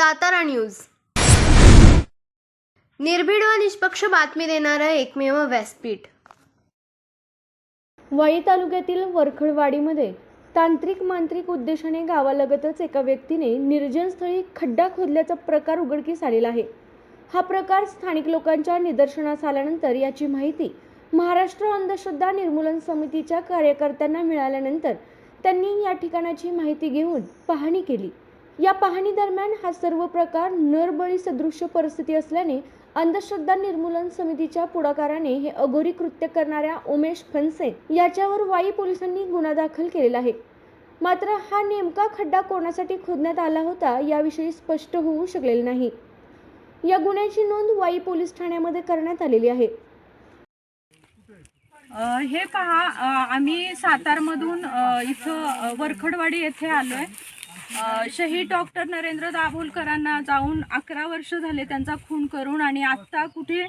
Satara news. निर्भीड व निष्पक्ष बातमी देणारं एकमेव व्यासपीठ. वाई तालुक्यातील वरखडवाडीमध्ये तांत्रिक मांत्रिक उद्देशाने गावालगतच एका व्यक्तीने निर्जन स्थळी खड्डा खोदल्याचा प्रकार उघडकीस आलेला आहे. हा प्रकार स्थानिक लोकांच्या निदर्शनास आल्यानंतर याची माहिती महाराष्ट्र अंधश्रद्धा निर्मूलन समितीच्या कार्यकर्त्यांना मिळाल्यानंतर त्यांनी या ठिकाणाची माहिती घेऊन पाहणी केली. या पाहणी दरम्यान हा सर्व प्रकार नरबळी सदृश्य परिस्थिती असल्याने अंधश्रद्धा निर्मूलन समितीच्या पुढाकाराने हे अघोरी कृत्य करणाऱ्या उमेश फनसे याच्यावर वाई पोलिसांनी गुन्हा दाखल केलेला आहे. मात्र हा नेमका खड्डा कोणासाठी खोदण्यात आला होता याविषयी स्पष्ट होऊ शकलेले नाही. या गुन्ह्याची नोंद वाई पोलीस ठाण्यामध्ये करण्यात आलेली आहे. हे पहा आम्ही सातारमधून इथं वरखडवाडी येथे आलो आहे शहीद डॉक्टर नरेंद्र दाभोलकरांना जाऊन अकरा वर्ष झाले त्यांचा खून करून आणि आत्ता कुठे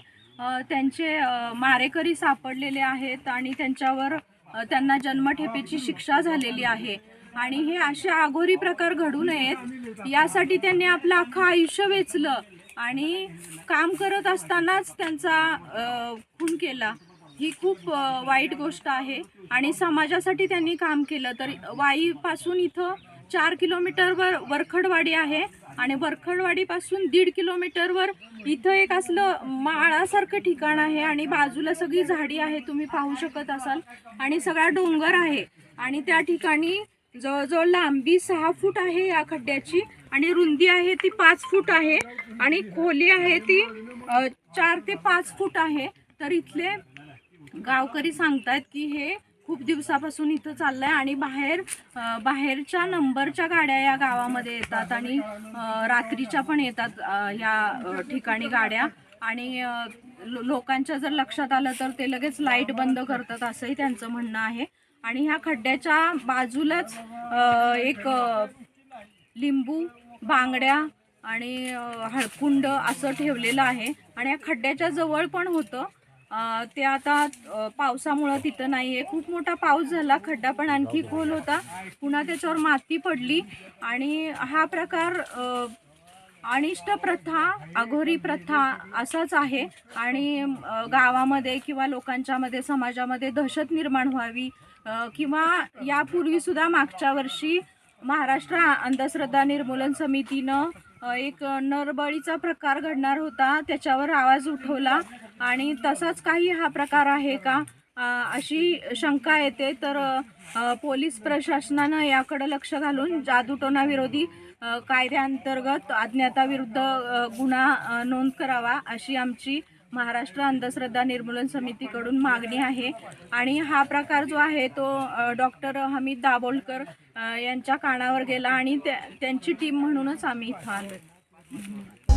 त्यांचे मारेकरी सापडलेले आहेत आणि त्यांच्यावर त्यांना जन्मठेपेची शिक्षा झालेली आहे. आणि हे असे आघोरी प्रकार घडू नयेत. यासाठी त्यांनी आपलं अख्खं आयुष्य वेचलं आणि काम करत असतानाच त्यांचा खून केला. ही खूप वाईट गोष्ट आहे आणि समाजासाठी त्यांनी काम केलं. तर वाईपासून इथं चार किलोमीटरवर वरखडवाडी आहे आणि वरखडवाडीपासून दीड किलोमीटरवर इथं एक असलं माळासारखं ठिकाण आहे आणि बाजूला सगळी झाडी आहे तुम्ही पाहू शकत असाल. आणि सगळा डोंगर आहे. आणि त्या ठिकाणी जवळजवळ लांबी सहा फूट आहे या खड्ड्याची आणि रुंदी आहे ती पाच फूट आहे आणि खोली आहे ती चार ते पाच फूट आहे. तर इथले गावकरी सांगतात की हे खूप दिवसापासून इथं चाललंय आणि बाहेर बाहेरच्या नंबरच्या गाड्या या गावामध्ये येतात आणि रात्रीच्या पण येतात या ठिकाणी गाड्या. आणि लो- लोकांच्या जर लक्षात आलं तर ते लगेच लाइट बंद करतात असंही त्यांचं म्हणणं आहे. आणि ह्या खड्ड्याच्या बाजूलाच एक लिंबू बांगड्या आणि हळकुंड असं ठेवलेलं आहे. आणि या खड्ड्याच्या जवळ पण होतं. ते आता पावसामुळं तिथं नाही आहे खूप मोठा पाऊस झाला. खड्डा पण आणखी खोल होता. पुन्हा त्याच्यावर माती पडली. आणि हा प्रकार अनिष्ट प्रथा अघोरी प्रथा असाच आहे. आणि गावामध्ये किंवा लोकांच्यामध्ये समाजामध्ये दहशत निर्माण व्हावी किंवा यापूर्वीसुद्धा मागच्या वर्षी महाराष्ट्र अंधश्रद्धा निर्मूलन समितीनं एक नरबळीचा प्रकार घडणार होता. त्याच्यावर आवाज उठवला. आणि तसाच काही हा प्रकार आहे का? अशी शंका येते. तर पोलीस प्रशासनानं याकडे लक्ष घालून जादूटोना विरोधी कायद्याअंतर्गत अज्ञाताविरुद्ध गुन्हा नोंद करावा अशी आमची महाराष्ट्र अंधश्रद्धा निर्मूलन समितीकडून मागणी आहे. आणि हा प्रकार जो आहे तो डॉक्टर हमीद दाभोलकर यांच्या कानावर गेला आणि त्या- त्यांची टीम म्हणूनच आम्ही इथं आलो